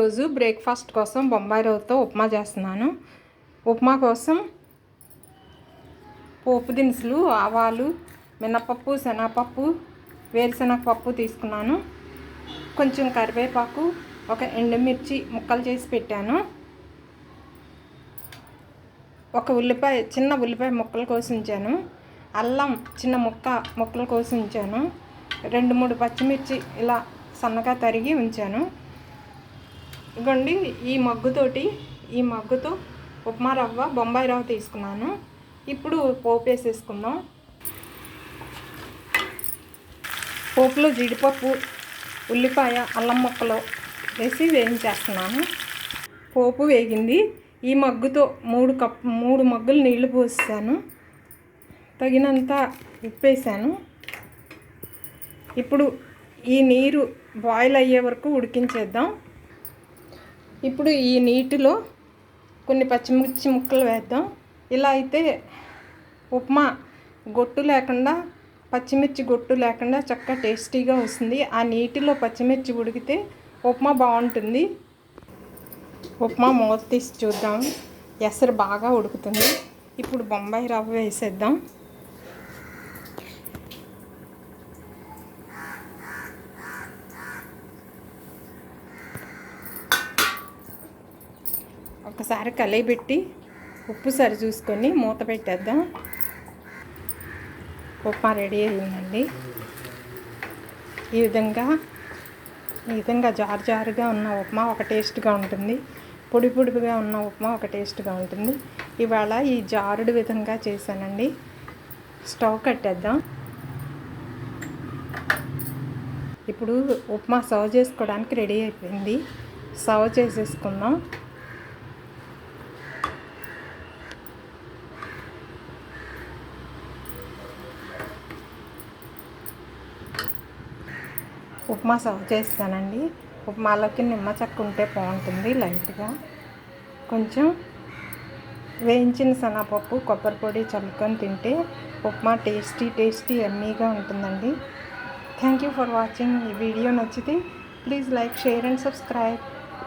రోజు బ్రేక్ఫాస్ట్ కోసం బొంబాయి రవ్వతో ఉప్మా చేస్తున్నాను. ఉప్మా కోసం పోపు దినుసులు ఆవాలు మినపప్పు శనగపప్పు వేరుశనగ పప్పు తీసుకున్నాను. కొంచెం కరివేపాకు ఒక ఎండుమిర్చి ముక్కలు చేసి పెట్టాను. ఒక ఉల్లిపాయ చిన్న ఉల్లిపాయ ముక్కలు కోసి ఉంచాను. అల్లం చిన్న ముక్క ముక్కలు కోసి ఉంచాను. రెండు మూడు పచ్చిమిర్చి ఇలా సన్నగా తరిగి ఉంచాను. ఇగోండి ఈ మగ్గుతోటి ఈ మగ్గుతో ఉప్మా రవ్వ బొంబాయి రవ్వ తీసుకున్నాను. ఇప్పుడు పోపు వేసేసుకుందాం. పోపులో జీడిపప్పు ఉల్లిపాయ అల్లం ముక్కలు వేసి వేయించేస్తున్నాను. పోపు వేగింది. ఈ మగ్గుతో మూడు కప్ మూడు మగ్గులు నీళ్ళు పోసాను తగినంత ఉప్పేసాను ఇప్పుడు ఈ నీరు బాయిల్ అయ్యే వరకు ఉడికించేద్దాం. ఇప్పుడు ఈ నీటిలో కొన్ని పచ్చిమిర్చి ముక్కలు వేద్దాం. ఇలా అయితే ఉప్మా గొట్టు లేకుండా పచ్చిమిర్చి గొట్టు లేకుండా చక్కగా టేస్టీగా వస్తుంది. ఆ నీటిలో పచ్చిమిర్చి ఉడికితే ఉప్మా బాగుంటుంది. ఉప్మా మూత తీసి చూద్దాం. ఎసరు బాగా ఉడుకుతుంది. ఇప్పుడు బొంబాయి రవ్వ వేసేద్దాం. ఒకసారి కలిపెట్టి ఉప్పు సరి చూసుకొని మూత పెట్టేద్దాం. ఉప్మా రెడీ అయిందండి. ఈ విధంగా ఈ విధంగా జారు జారుగా ఉన్న ఉప్మా ఒక టేస్ట్గా ఉంటుంది. పొడి పొడిగా ఉన్న ఉప్మా ఒక టేస్ట్గా ఉంటుంది. ఇవాళ ఈ జారుడు విధంగా చేశానండి. స్టవ్ కట్టేద్దాం. ఇప్పుడు ఉప్మా సర్వ్ చేసుకోవడానికి రెడీ అయిపోయింది. సర్వ్ చేసేసుకుందాం. ఉప్మా సర్వ్ చేస్తానండి. ఉప్మాలోకి నిమ్మ చెక్క ఉంటే బాగుంటుంది లైట్గా. కొంచెం వేయించిన శనగపప్పు కొబ్బరి పొడి చల్లుకొని తింటే ఉప్మా టేస్టీ టేస్టీ ఎమ్మీగా ఉంటుందండి. Thank you for watching. ఈ వీడియో నచ్చితే please like share and subscribe.